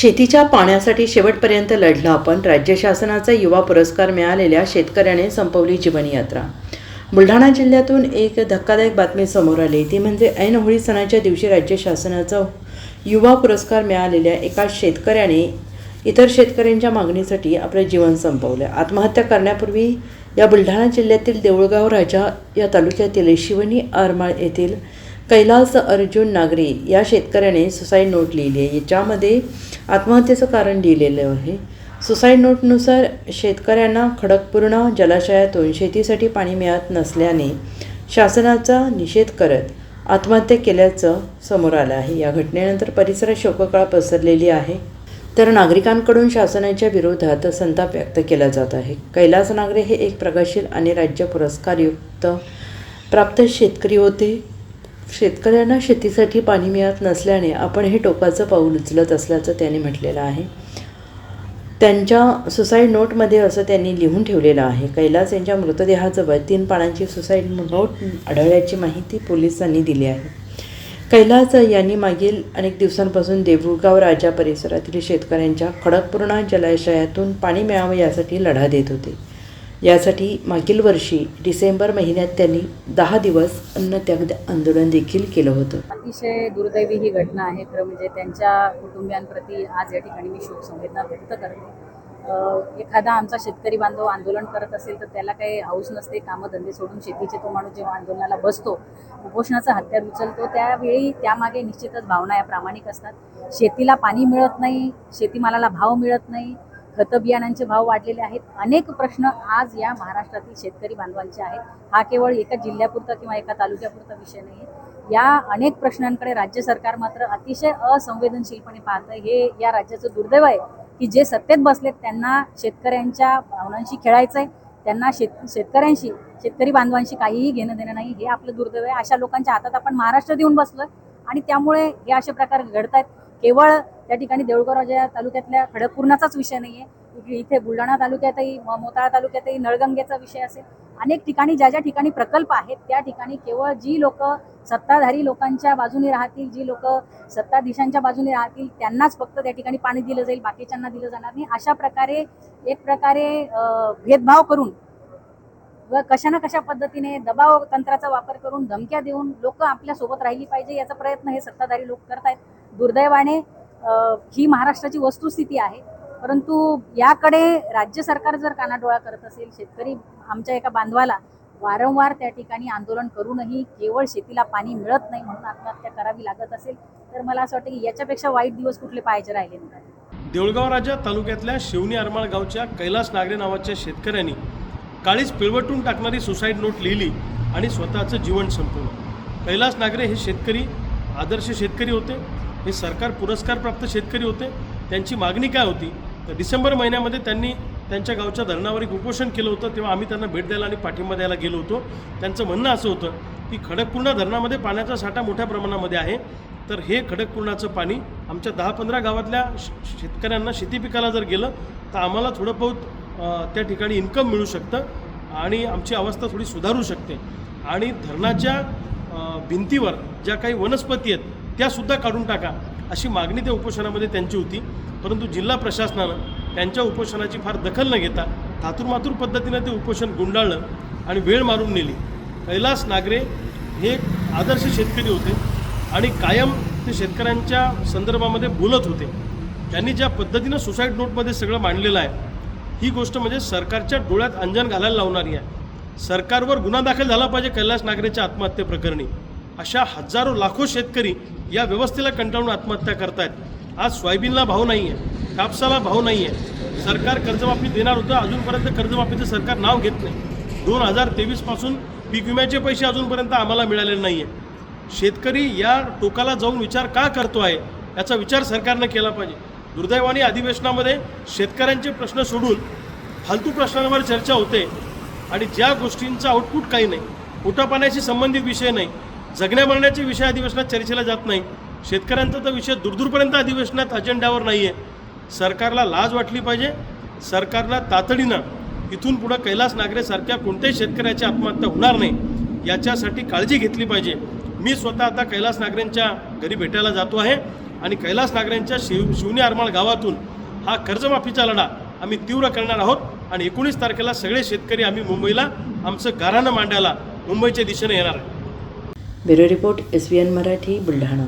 शेतीच्या पाण्यासाठी शेवटपर्यंत लढलं आपण. राज्य शासनाचा युवा पुरस्कार मिळालेल्या शेतकऱ्याने संपवली जीवनयात्रा. बुलढाणा जिल्ह्यातून एक धक्कादायक बातमी समोर आली. ती म्हणजे ऐन होळी सणाच्या दिवशी राज्य शासनाचा युवा पुरस्कार मिळालेल्या एका शेतकऱ्याने इतर शेतकऱ्यांच्या मागणीसाठी आपलं जीवन संपवलं. आत्महत्या करण्यापूर्वी या बुलढाणा जिल्ह्यातील देऊळगाव राजा या तालुक्यातील शिवनी आरमाळ येथील कैलास अर्जुन नागरे या शेतकऱ्याने सुसाईड नोट लिहिली आहे. याच्यामध्ये आत्महत्येचं कारण लिहिलेलं आहे. सुसाईड नोटनुसार शेतकऱ्यांना खडकपूर्ण जलाशयातून शेतीसाठी पाणी मिळत नसल्याने शासनाचा निषेध करत आत्महत्या केल्याचं समोर आलं आहे. या घटनेनंतर परिसरात शोककळा पसरलेली आहे. तर नागरिकांकडून शासनाच्या विरोधात संताप व्यक्त केला जात आहे. कैलास नागरे हे एक प्रगतशील आणि राज्य पुरस्कारयुक्त प्राप्त शेतकरी होते. शेतकऱ्यांना शेतीसाठी पाणी मिळत नसल्याने आपण हे टोकाचं पाऊल उचलत असल्याचं त्यांनी म्हटलेलं आहे. त्यांच्या सुसाईड नोटमध्ये असं त्यांनी लिहून ठेवलेलं आहे. कैलास यांच्या मृतदेहाजवळ तीन पानांची सुसाईड नोट आढळल्याची माहिती पोलिसांनी दिली आहे. कैलास यांनी मागील अनेक दिवसांपासून देऊळगाव राजा परिसरातील शेतकऱ्यांच्या खडकपूर्णा जलाशयातून पाणी मिळावं यासाठी लढा देत होते. यासाठी मागील वर्षी डिसेंबर महिन्यात त्यांनी दहा दिवस अन्नत्याग आंदोलन देखील केलं होतं. अतिशय दुर्दैवी ही घटना आहे. तर म्हणजे त्यांच्या कुटुंबियांप्रती आज या ठिकाणी मी शोकसंवेदना व्यक्त करते. एखादा आमचा शेतकरी बांधव आंदोलन करत असेल तर त्याला काही हौस नसते कामं धंदे सोडून शेतीचे तो माणूस जेव्हा आंदोलनाला बसतो उपोषणाचा हत्यार उचलतो त्यावेळी त्यामागे निश्चितच भावना या प्रामाणिक असतात. शेतीला पाणी मिळत नाही शेतीमालाला भाव मिळत नाही खतं भाव वाढलेले आहेत. अनेक प्रश्न आज या महाराष्ट्रातील शेतकरी बांधवांचे आहेत. हा केवळ एका जिल्ह्यापुरता किंवा एका तालुक्यापुरता विषय नाही आहे या अनेक प्रश्नांकडे राज्य सरकार मात्र अतिशय असंवेदनशीलपणे पाहतं हे या राज्याचं दुर्दैव आहे की जे सत्तेत बसलेत त्यांना शेतकऱ्यांच्या भावनांशी खेळायचं आहे त्यांना शेत शेतकऱ्यांशी शेतकरी बांधवांशी काहीही घेणं देणं नाही. हे आपलं दुर्दैव आहे. अशा लोकांच्या हातात आपण महाराष्ट्र देऊन बसलोय. आणि त्यामुळे हे असे प्रकार घडत आहेत केवळ त्या ठिकाणी देऊळगाव या तालुक्यातल्या खडकपूर्णाचाच विषय नाही आहे इथे बुलढाणा तालुक्यातही मोताळा तालुक्यातही नळगंगेचा विषय असेल. अनेक ठिकाणी ज्या ज्या ठिकाणी प्रकल्प आहेत त्या ठिकाणी केवळ जी लोक सत्ताधारी लोकांच्या बाजूने राहतील जी लोक सत्ताधीशांच्या बाजूने राहतील त्यांनाच फक्त त्या ठिकाणी पाणी दिलं जाईल बाकीच्यांना दिलं जाणार नाही. अशा प्रकारे एक प्रकारे भेदभाव करून व कशा ना कशा पद्धतीने दबाव तंत्राचा वापर करून धमक्या देऊन लोक आपल्यासोबत राहिली पाहिजे याचा प्रयत्न हे सत्ताधारी लोक करत आहेत दुर्दैवाने ही महाराष्ट्राची वस्तुस्थिती आहे. परंतु याकडे राज्य सरकार जर कानाडोळा करत असेल शेतकरी आमच्या एका बांधवाला वारंवार त्या ठिकाणी आंदोलन करूनही केवळ शेतीला पाणी मिळत नाही म्हणून आत्महत्या करावी लागत असेल तर मला असं वाटतं की याच्यापेक्षा वाईट दिवस कुठले पाहायचे राहिले नाही देऊळगाव राजा तालुक्यातल्या शिवणी अरमाळ गावच्या कैलास नागरे नावाच्या शेतकऱ्यांनी काळीच पिळवटून टाकणारी सुसाईड नोट लिहिली आणि स्वतःचं जीवन संपवलं. कैलास नागरे हे शेतकरी आदर्श शेतकरी होते. हे सरकार पुरस्कारप्राप्त शेतकरी होते. त्यांची मागणी काय होती? तर डिसेंबर महिन्यामध्ये त्यांनी त्यांच्या गावच्या धरणावर एक उपोषण केलं होतं. तेव्हा आम्ही त्यांना भेट द्यायला आणि पाठिंबा द्यायला गेलो होतो. त्यांचं म्हणणं असं होतं की खडकपूर्णा धरणामध्ये पाण्याचा साठा मोठ्या प्रमाणामध्ये आहे. तर हे खडकपूर्णाचं पाणी आमच्या दहा पंधरा गावातल्या शेतकऱ्यांना शेती पिकाला जर गेलं तर आम्हाला थोडं बहुत त्या ठिकाणी इन्कम मिळू शकतं आणि आमची अवस्था थोडी सुधारू शकते. आणि धरणाच्या भिंतीवर ज्या काही वनस्पती आहेत त्यासुद्धा काढून टाका अशी मागणी त्या उपोषणामध्ये त्यांची होती. परंतु जिल्हा प्रशासनानं त्यांच्या उपोषणाची फार दखल न घेता थातूरमातूर पद्धतीनं ते उपोषण गुंडाळलं आणि वेळ मारून नेली. कैलास नागरे हे एक आदर्श शेतकरी होते आणि कायम ते शेतकऱ्यांच्या संदर्भामध्ये बोलत होते. त्यांनी ज्या पद्धतीनं सुसाईड नोटमध्ये सगळं मांडलेलं आहे ही गोष्ट म्हणजे सरकारच्या डोळ्यात अंजन घालायला लावणारी आहे. सरकारवर गुन्हा दाखल झाला पाहिजे कैलास नागरेच्या आत्महत्येप्रकरणी अशा हजारो लाखो शेतकरी या व्यवस्थेला कंटाळून आत्महत्या करतायत. आज सोयाबीनला भाव नाही आहे कापसाला भाव नाही आहे सरकार कर्जमाफी देणार होतं अजूनपर्यंत कर्जमाफीचं सरकार नाव घेत नाही. दोन हजार तेवीसपासून पीक विम्याचे पैसे अजूनपर्यंत आम्हाला मिळालेले नाही आहे शेतकरी या टोकाला जाऊन विचार का करतो आहे याचा विचार सरकारनं केला पाहिजे. दुर्दैवाने अधिवेशनामध्ये शेतकऱ्यांचे प्रश्न सोडून फालतू प्रश्नांवर चर्चा होते आणि ज्या गोष्टींचा आउटपुट काही नाही पोटापाण्याशी संबंधित विषय नाही जगण्या मरण्याचे विषय अधिवेशनात चर्चेला जात नाही शेतकऱ्यांचा तर विषय दूरदूरपर्यंत अधिवेशनात अजेंड्यावर नाही आहे सरकारला लाज वाटली पाहिजे सरकारला तातडीनं इथून पुढं कैलास नागरेसारख्या कोणत्याही शेतकऱ्याची आत्महत्या होणार नाही याच्यासाठी काळजी घेतली पाहिजे. मी स्वतः आता कैलास नागरेंच्या घरी भेटायला जातो आहे. आणि कैलास नागऱ्यांच्या शिव शिवनी आरमाळ गावातून हा कर्जमाफीचा लढा आम्ही तीव्र करणार आहोत. आणि एकोणीस तारखेला सगळे शेतकरी आम्ही मुंबईला आमचं गाराणं मांडायला मुंबईच्या दिशेने येणार आहे. Bureau report S V N Marathi Buldhana.